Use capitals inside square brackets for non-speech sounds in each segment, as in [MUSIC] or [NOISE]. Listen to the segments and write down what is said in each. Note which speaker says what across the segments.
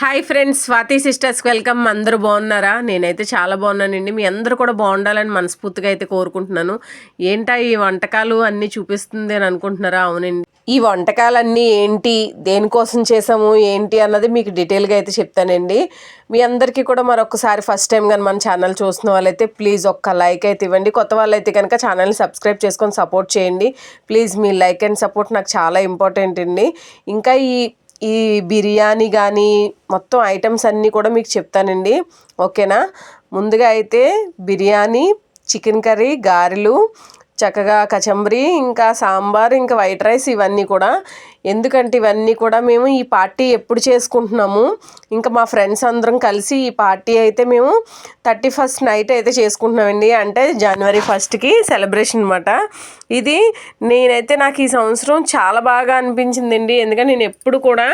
Speaker 1: Hi friends Swathi sisters welcome. అందరూ బాగున్నారా? నేనైతే చాలా బాగున్నానండి. మీ అందరూ కూడా బాగుండాలని మనస్ఫూర్తిగా అయితే కోరుకుంటున్నాను. ఏంటా ఈ వంటకాలు అన్నీ చూపిస్తుంది అని అనుకుంటున్నారా? అవునండి. ఈ వంటకాలన్నీ ఏంటి? దేనికోసం చేసాము ఏంటి అన్నది మీకు డీటెయిల్గా అయితే చెప్తానండి. మీ అందరికీ కూడా మరొకసారి ఫస్ట్ టైం కానీ మన ఛానల్ చూస్తున్న వాళ్ళైతే ప్లీజ్ ఒక్క లైక్ అయితే ఇవ్వండి. కొత్త వాళ్ళైతే కనుక ఛానల్ని సబ్స్క్రైబ్ చేసుకొని సపోర్ట్ చేయండి. ప్లీజ్ మీ లైక్ అండ్ సపోర్ట్ నాకు చాలా ఇంపార్టెంట్ అండి. ఇంకా ఈ ఈ బిర్యానీ కానీ మొత్తం ఐటమ్స్ అన్నీ కూడా మీకు చెప్తానండి. ఓకేనా? ముందుగా అయితే బిర్యానీ చికెన్ కర్రీ గారెలు చక్కగా కచంబరి ఇంకా సాంబార్ ఇంకా వైట్ రైస్ ఇవన్నీ కూడా ఎందుకంటే ఇవన్నీ కూడా మేము ఈ పార్టీ ఎప్పుడు చేసుకుంటున్నాము? ఇంకా మా ఫ్రెండ్స్ అందరం కలిసి ఈ పార్టీ అయితే మేము థర్టీ ఫస్ట్ నైట్ అయితే చేసుకుంటున్నామండి. అంటే జనవరి ఫస్ట్కి సెలబ్రేషన్ అనమాట ఇది నేనైతే నాకు ఈ సంవత్సరం చాలా బాగా అనిపించిందండి. ఎందుకంటే నేను ఎప్పుడు కూడా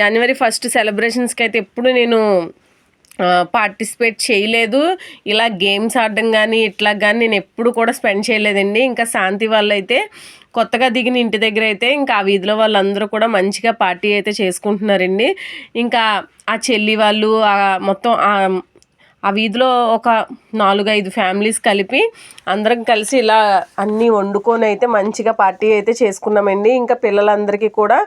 Speaker 1: జనవరి ఫస్ట్ సెలబ్రేషన్స్కి అయితే ఎప్పుడు నేను పార్టిసిపేట్ చేయలేదు. ఇలా గేమ్స్ ఆడడం కానీ ఇట్లా కానీ నేను ఎప్పుడు కూడా స్పెండ్ చేయలేదండి. ఇంకా శాంతి వాళ్ళు అయితే కొత్తగా దిగిన ఇంటి దగ్గర అయితే ఇంకా ఆ వీధిలో వాళ్ళందరూ కూడా మంచిగా పార్టీ అయితే చేసుకుంటున్నారండి. ఇంకా ఆ చెల్లి వాళ్ళు మొత్తం ఆ వీధిలో ఒక నాలుగు ఐదు ఫ్యామిలీస్ కలిపి అందరం కలిసి ఇలా అన్నీ వండుకొని అయితే మంచిగా పార్టీ అయితే చేసుకున్నామండి. ఇంకా పిల్లలందరికీ కూడా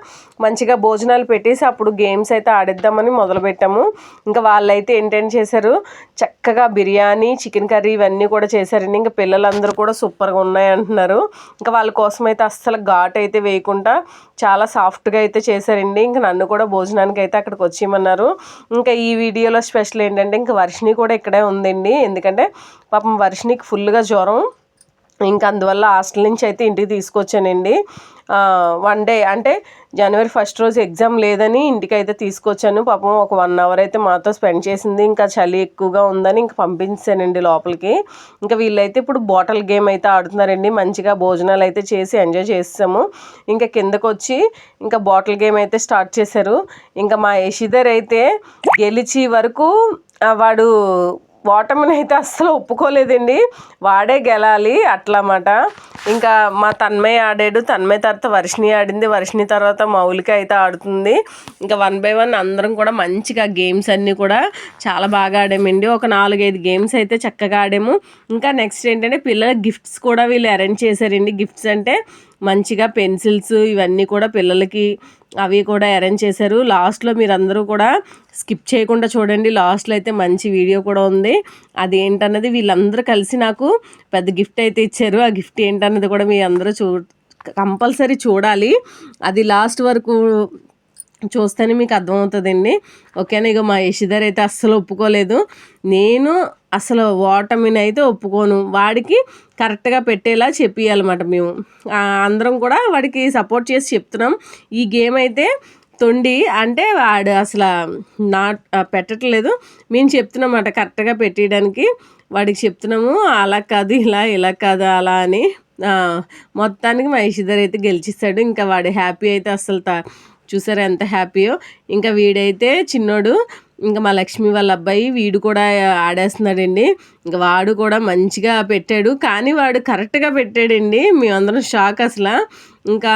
Speaker 1: మంచిగా భోజనాలు పెట్టేసి అప్పుడు గేమ్స్ అయితే ఆడిద్దామని మొదలుపెట్టాము ఇంకా వాళ్ళైతే ఏంటంటే చేశారు చక్కగా బిర్యానీ చికెన్ కర్రీ ఇవన్నీ కూడా చేశారండి. ఇంకా పిల్లలందరూ కూడా సూపర్గా ఉన్నాయి అంటున్నారు. ఇంకా వాళ్ళ కోసం అయితే అస్సలు ఘాట్ అయితే వేయకుండా చాలా సాఫ్ట్గా అయితే చేశారండి. ఇంకా నన్ను కూడా భోజనానికి అయితే అక్కడికి వచ్చేయమన్నారు. ఇంకా ఈ వీడియోలో స్పెషల్ ఏంటంటే ఇంకా వర్షిని కూడా ఇక్కడే ఉందండి. ఎందుకంటే పాపం వర్షినికి ఫుల్గా జ్వరం ఇంకా అందువల్ల హాస్టల్ నుంచి అయితే ఇంటికి తీసుకొచ్చానండి. వన్ డే అంటే జనవరి ఫస్ట్ రోజు ఎగ్జామ్ లేదని ఇంటికి అయితే తీసుకొచ్చాను. పాపం ఒక వన్ అవర్ అయితే మాతో స్పెండ్ చేసింది. ఇంకా చలి ఎక్కువగా ఉందని ఇంకా పంపించానండి లోపలికి. ఇంకా వీళ్ళైతే ఇప్పుడు బాటిల్ గేమ్ అయితే ఆడుతున్నారండి. మంచిగా భోజనాలు అయితే చేసి ఎంజాయ్ చేస్తాము ఇంకా కిందకు వచ్చి ఇంకా బాటిల్ గేమ్ అయితే స్టార్ట్ చేశారు. ఇంకా మా యశిధర్ అయితే గెలిచి వరకు వాడు ఓటమిని అయితే అస్సలు ఒప్పుకోలేదండి. వాడే గెలాలి అట్లా ఇంకా మా తన్మయ్ ఆడాడు. తన్మయ్ తర్వాత వర్షిణి ఆడింది. వర్షిణి తర్వాత మౌలిక అయితే ఆడుతుంది. ఇంకా వన్ బై వన్ అందరం కూడా మంచిగా గేమ్స్ అన్నీ కూడా చాలా బాగా ఆడామండి. ఒక నాలుగైదు గేమ్స్ అయితే చక్కగా ఆడాము. ఇంకా నెక్స్ట్ ఏంటంటే పిల్లల గిఫ్ట్స్ కూడా వీళ్ళు అరేంజ్ చేశారండి. గిఫ్ట్స్ అంటే మంచిగా పెన్సిల్స్ ఇవన్నీ కూడా పిల్లలకి అవి కూడా అరేంజ్ చేశారు. లాస్ట్లో మీరందరూ కూడా స్కిప్ చేయకుండా చూడండి. లాస్ట్లో అయితే మంచి వీడియో కూడా ఉంది. అది ఏంటన్నది వీళ్ళందరూ కలిసి నాకు పెద్ద గిఫ్ట్ అయితే ఇచ్చారు. ఆ గిఫ్ట్ ఏంటన్నది కూడా మీ అందరూ చూ కంపల్సరీ చూడాలి. అది లాస్ట్ వరకు చూస్తేనే మీకు అర్థమవుతుందండి. ఓకేనా? ఇక మా యశిధర్ అయితే అస్సలు ఒప్పుకోలేదు. నేను అసలు ఓటమిని అయితే ఒప్పుకోను. వాడికి కరెక్ట్గా పెట్టేలా చెప్పియాలన్నమాట మేము. అందరం కూడా వాడికి సపోర్ట్ చేసి చెప్తున్నాం. ఈ గేమ్ అయితే తొండి అంటే వాడు అసలు నాట్ పెట్టట్లేదు. మేము చెప్తున్నామాట కరెక్ట్గా పెట్టేయడానికి. వాడికి చెప్తున్నాము అలా కాదు ఇలా ఇలా కాదు అలా అని. మొత్తానికి మహేషిధర్ అయితే గెలిచిస్తాడు. ఇంకా వాడు హ్యాపీ అయితే అసలు చూసారా ఎంత హ్యాపీయో. ఇంకా వీడైతే చిన్నోడు ఇంకా మా లక్ష్మి వాళ్ళ అబ్బాయి వీడు కూడా ఆడేస్తున్నాడండి. ఇంకా వాడు కూడా మంచిగా పెట్టాడు. కానీ వాడు కరెక్ట్గా పెట్టాడండి. మేమందరం షాక్ అసలు. ఇంకా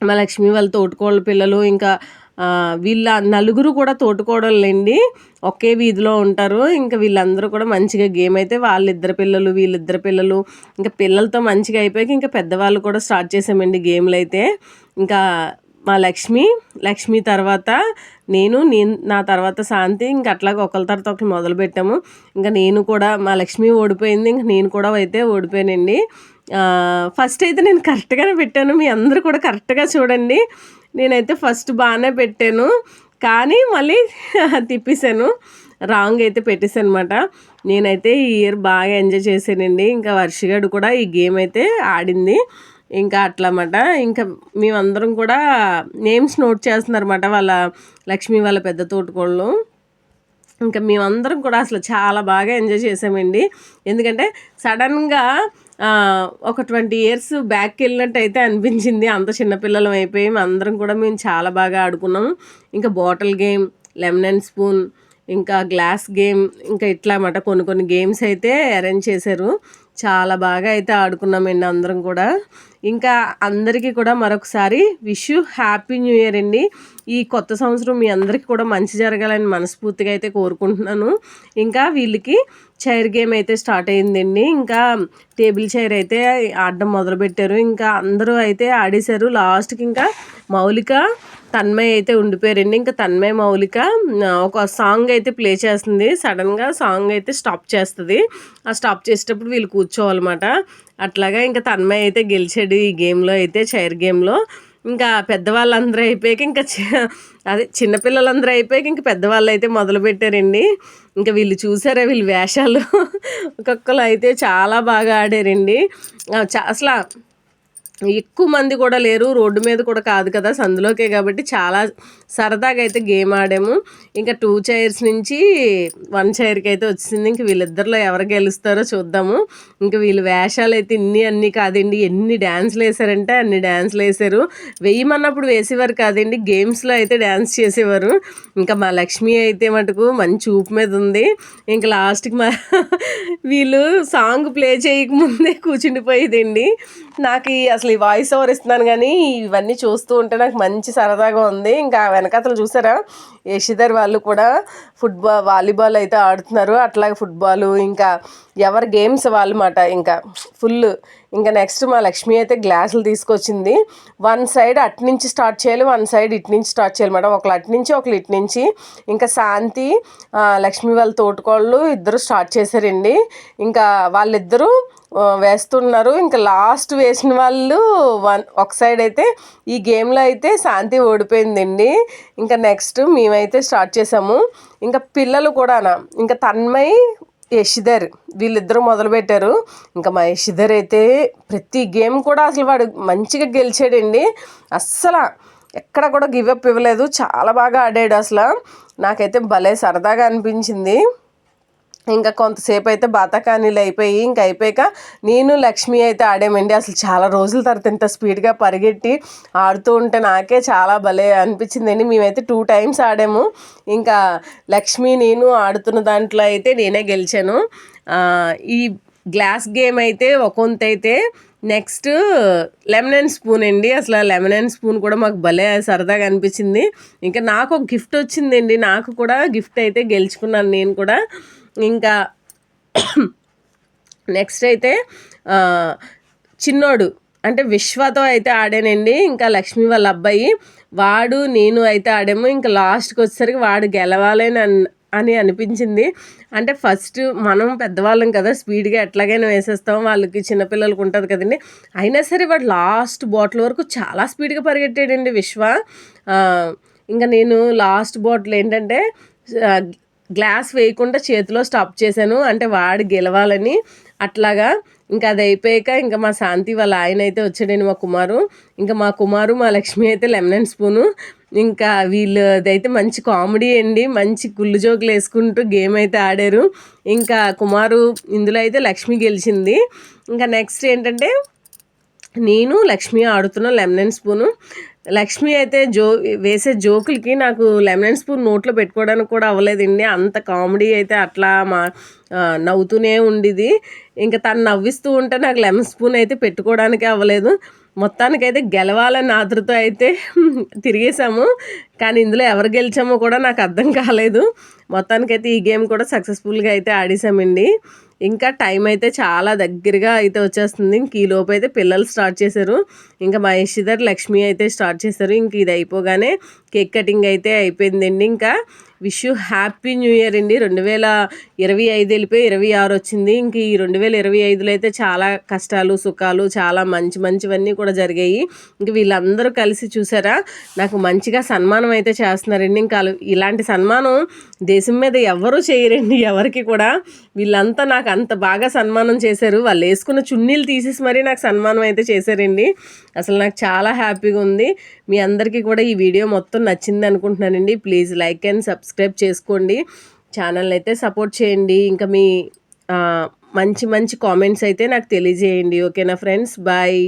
Speaker 1: మా లక్ష్మి వాళ్ళ తోటకోళ్ళ పిల్లలు ఇంకా వీళ్ళ నలుగురు కూడా తోటకోడళ్ళండి. ఒకే వీధిలో ఉంటారు. ఇంకా వీళ్ళందరూ కూడా మంచిగా గేమ్ అయితే వాళ్ళిద్దరు పిల్లలు వీళ్ళిద్దరు పిల్లలు ఇంకా పిల్లలతో మంచిగా అయిపోయాక ఇంకా పెద్దవాళ్ళు కూడా స్టార్ట్ చేసామండి గేమ్లు అయితే ఇంకా మా లక్ష్మి లక్ష్మి తర్వాత నేను నేను నా తర్వాత శాంతి ఇంక అట్లాగే ఒకరి తర్వాత ఒకరు మొదలు పెట్టాము. ఇంకా నేను కూడా మా లక్ష్మి ఓడిపోయింది ఇంక నేను కూడా అయితే ఓడిపోయానండి. ఫస్ట్ అయితే నేను కరెక్ట్గానే పెట్టాను మీ అందరూ కూడా కరెక్ట్గా చూడండి. నేనైతే ఫస్ట్ బాగానే పెట్టాను కానీ మళ్ళీ [LAUGHS] తిప్పేశాను. రాంగ్ అయితే పెట్టేసాను అనమాట నేనైతే ఈ ఇయర్ బాగా ఎంజాయ్ చేశానండి. ఇంకా వర్షగాడు కూడా ఈ గేమ్ అయితే ఆడింది. ఇంకా అట్లమాట. ఇంకా మేమందరం కూడా నేమ్స్ నోట్ చేస్తున్నారన్నమాట వాళ్ళ లక్ష్మి వాళ్ళ పెద్ద తోటకోళ్ళు. ఇంకా మేమందరం కూడా అసలు చాలా బాగా ఎంజాయ్ చేసామండి. ఎందుకంటే సడన్గా ఒక ట్వంటీ ఇయర్స్ బ్యాక్కి వెళ్ళినట్టు అయితే అనిపించింది. అంత చిన్నపిల్లలం అయిపోయి అందరం కూడా మేము చాలా బాగా ఆడుకున్నాం. ఇంకా bottle game lemon and spoon ఇంకా గ్లాస్ గేమ్ ఇంకా ఇట్లా అన్నమాట కొన్ని కొన్ని గేమ్స్ అయితే అరేంజ్ చేశారు. చాలా బాగా అయితే ఆడుకున్నామండి అందరం కూడా. ఇంకా అందరికీ కూడా మరొకసారి విష్ హ్యాపీ న్యూ ఇయర్ అండి. ఈ కొత్త సంవత్సరం మీ అందరికీ కూడా మంచి జరగాలని మనస్ఫూర్తిగా అయితే కోరుకుంటున్నాను. ఇంకా వీళ్ళకి చైర్ గేమ్ అయితే స్టార్ట్ అయిందండి. ఇంకా టేబుల్ చైర్ అయితే ఆడడం మొదలుపెట్టారు. ఇంకా అందరూ అయితే ఆడేశారు. లాస్ట్కి ఇంకా మౌలిక తన్మయ్ అయితే ఉండిపోయారండి. ఇంకా తన్మయ్ మౌలిక ఒక సాంగ్ అయితే ప్లే చేస్తుంది. సడన్గా సాంగ్ అయితే స్టాప్ చేస్తుంది. ఆ స్టాప్ చేసేటప్పుడు వీళ్ళు కూర్చోవాలన్నమాట. అట్లాగా ఇంకా తన్మయ్ అయితే గెలిచాడు ఈ గేమ్లో అయితే చైర్ గేమ్లో. ఇంకా పెద్దవాళ్ళందరూ అయిపోయాక ఇంకా అదే చిన్నపిల్లలందరూ అయిపోయాక ఇంకా పెద్దవాళ్ళు అయితే మొదలుపెట్టారండి ఇంకా వీళ్ళు చూసారా వీళ్ళు వేషాలు? [LAUGHS] ఒక్కొక్కరు అయితే చాలా బాగా ఆడారండి. అసలు ఎక్కువ మంది కూడా లేరు రోడ్డు మీద కూడా కాదు కదా సందులోకే కాబట్టి చాలా సరదాగా అయితే గేమ్ ఆడాము. ఇంకా టూ చైర్స్ నుంచి వన్ చైర్కి అయితే వచ్చింది. ఇంక వీళ్ళిద్దరిలో ఎవరు గెలుస్తారో చూద్దాము. ఇంకా వీళ్ళు వేషాలు అయితే ఇన్ని అన్ని కాదండి ఎన్ని డ్యాన్స్లు వేసారంటే అన్ని డ్యాన్స్లు వేసారు వేయమన్నప్పుడు వేసేవారు కాదండి గేమ్స్లో అయితే డ్యాన్స్ చేసేవారు. ఇంకా మా లక్ష్మి అయితే మటుకు మంచి ఊపు మీద ఉంది. ఇంకా లాస్ట్కి మా [LAUGHS] వీళ్ళు సాంగ్ ప్లే చేయకముందే కూర్చుండిపోయేదండి. నాకు అసలు ఈ వాయిస్ ఓవర్ ఇస్తున్నాను కానీ ఇవన్నీ చూస్తూ ఉంటే నాకు మంచి సరదాగా ఉంది. ఇంకా వెనకాతలు చూసారా? యశిధర్ వాళ్ళు కూడా ఫుట్బాల్ వాలీబాల్ అయితే ఆడుతున్నారు. అట్లాగే ఫుట్బాల్ ఇంకా ఎవరి గేమ్స్ వాళ్ళమాట. ఇంకా ఫుల్ ఇంకా నెక్స్ట్ మా లక్ష్మి అయితే గ్లాసులు తీసుకొచ్చింది. వన్ సైడ్ అటు నుంచి స్టార్ట్ చేయాలి వన్ సైడ్ ఇటు నుంచి స్టార్ట్ చేయాలి మేడం ఒకళ్ళు అటు నుంచి ఒకళ్ళు ఇటు నుంచి. ఇంకా శాంతి లక్ష్మి వాళ్ళ తోటకోళ్ళు ఇద్దరు స్టార్ట్ చేశారండి. ఇంకా వాళ్ళిద్దరూ వేస్తున్నారు. ఇంకా లాస్ట్ వేసిన వాళ్ళు వన్ ఒక సైడ్ అయితే ఈ గేమ్లో అయితే శాంతి ఓడిపోయిందండి. ఇంకా నెక్స్ట్ మేమైతే స్టార్ట్ చేసాము. ఇంకా పిల్లలు కూడానా ఇంకా తన్మయ్ యశిధర్ వీళ్ళిద్దరూ మొదలుపెట్టారు ఇంకా మా యశిధర్ అయితే ప్రతి గేమ్ కూడా అసలు వాడు మంచిగా గెలిచాడండి. అస్సలు ఎక్కడ కూడా గివప్ ఇవ్వలేదు. చాలా బాగా ఆడాడు అసలు. నాకైతే భలే సరదాగా అనిపించింది. ఇంకా కొంతసేపు అయితే బాతకానీలు అయిపోయి ఇంకా అయిపోయాక నేను లక్ష్మి అయితే ఆడామండి. అసలు చాలా రోజుల తర్వాత ఇంత స్పీడ్గా పరిగెట్టి ఆడుతూ ఉంటే నాకే చాలా భలే అనిపించిందండి. మేమైతే టూ టైమ్స్ ఆడాము. ఇంకా లక్ష్మి నేను ఆడుతున్న దాంట్లో అయితే నేనే గెలిచాను. ఈ గ్లాస్ గేమ్ అయితే ఒక అయితే నెక్స్ట్ లెమన్ అండ్ స్పూన్ అండి. అసలు లెమన్ అండ్ స్పూన్ కూడా మాకు భలే సరదాగా అనిపించింది. ఇంకా నాకు ఒక గిఫ్ట్ వచ్చిందండి. నాకు కూడా గిఫ్ట్ అయితే గెలుచుకున్నాను నేను కూడా. ఇంకా నెక్స్ట్ అయితే చిన్నోడు. అంటే విశ్వతో అయితే ఆడానండి. ఇంకా లక్ష్మి వాళ్ళ అబ్బాయి. వాడు నేను అయితే ఆడాము. ఇంకా లాస్ట్కి వచ్చేసరికి వాడు గెలవాలని అని అనిపించింది. అంటే ఫస్ట్ మనం పెద్దవాళ్ళం కదా స్పీడ్గా ఎట్లాగైనా వేసేస్తాం. వాళ్ళకి చిన్నపిల్లలకు ఉంటుంది కదండి. అయినా సరే వాడు లాస్ట్ బాటిల్ వరకు చాలా స్పీడ్గా పరిగెట్టాడండి విశ్వ. ఇంకా నేను లాస్ట్ బాటిల్ ఏంటంటే గ్లాస్ వేయకుండా చేతిలో స్టాప్ చేశాను. అంటే వాడు గెలవాలని అట్లాగా ఇంకా అది అయిపోయాక ఇంకా మా శాంతి వాళ్ళ ఆయన అయితే వచ్చాడండి మా కుమారు. ఇంకా మా కుమారు మా లక్ష్మి అయితే లెమన్ అండ్ స్పూను. ఇంకా వీళ్ళు అయితే మంచి కామెడీ అండి. మంచి గుళ్ళు జోకులు వేసుకుంటూ గేమ్ అయితే ఆడారు. ఇంకా కుమారు ఇందులో అయితే లక్ష్మి గెలిచింది. ఇంకా నెక్స్ట్ ఏంటంటే నేను లక్ష్మి ఆడుతున్న లెమన్ అండ్ స్పూను. లక్ష్మి అయితే జో వేసే జోకులకి నాకు లెమన్ స్పూన్ నోట్లో పెట్టుకోవడానికి కూడా అవ్వలేదండి. అంత కామెడీ అయితే అట్లా మా నవ్వుతూనే ఉండేది. ఇంకా తను నవ్విస్తూ ఉంటే నాకు లెమన్ స్పూన్ అయితే పెట్టుకోవడానికి అవ్వలేదు. మొత్తానికైతే గెలవాలని ఆతృతో అయితే తిరిగేసాము కానీ ఇందులో ఎవరు గెలిచామో కూడా నాకు అర్థం కాలేదు. మొత్తానికైతే ఈ గేమ్ కూడా సక్సెస్ఫుల్గా అయితే ఆడేసామండి ఇంకా టైం అయితే చాలా దగ్గరగా అయితే వచ్చేస్తుంది. ఇంక ఈ లోపు అయితే పిల్లలు స్టార్ట్ చేశారు. ఇంకా మా లక్ష్మి అయితే స్టార్ట్ చేశారు. ఇంక ఇది అయిపోగానే కేక్ కటింగ్ అయితే అయిపోయిందండి. ఇంకా wish you happy new year అండి. రెండు వేల ఇరవై ఐదు వెళ్ళిపోయి ఇరవై ఆరు వచ్చింది. ఇంక ఈ రెండు వేల ఇరవై ఐదులో అయితే చాలా కష్టాలు సుఖాలు చాలా మంచి మంచివన్నీ కూడా జరిగాయి. ఇంక వీళ్ళందరూ కలిసి చూసారా? నాకు మంచిగా సన్మానం అయితే చేస్తున్నారండి. ఇంకా ఇలాంటి సన్మానం దేశం మీద ఎవరు చేయరండి. ఎవరికి కూడా. వీళ్ళంతా నాకు అంత బాగా సన్మానం చేశారు. వాళ్ళు వేసుకున్న చున్నీలు తీసేసి మరీ నాకు సన్మానం అయితే చేశారండి. అసలు నాకు చాలా హ్యాపీగా ఉంది. మీ అందరికీ కూడా ఈ వీడియో మొత్తం నచ్చింది అనుకుంటున్నానండి. ప్లీజ్ లైక్ అండ్ సబ్స్క్రైబ్ చేసుకోండి. ఛానల్ అయితే సపోర్ట్ చేయండి. ఇంకా మీ మంచి మంచి కామెంట్స్ అయితే నాకు తెలియజేయండి. ఓకేనా ఫ్రెండ్స్? బాయ్.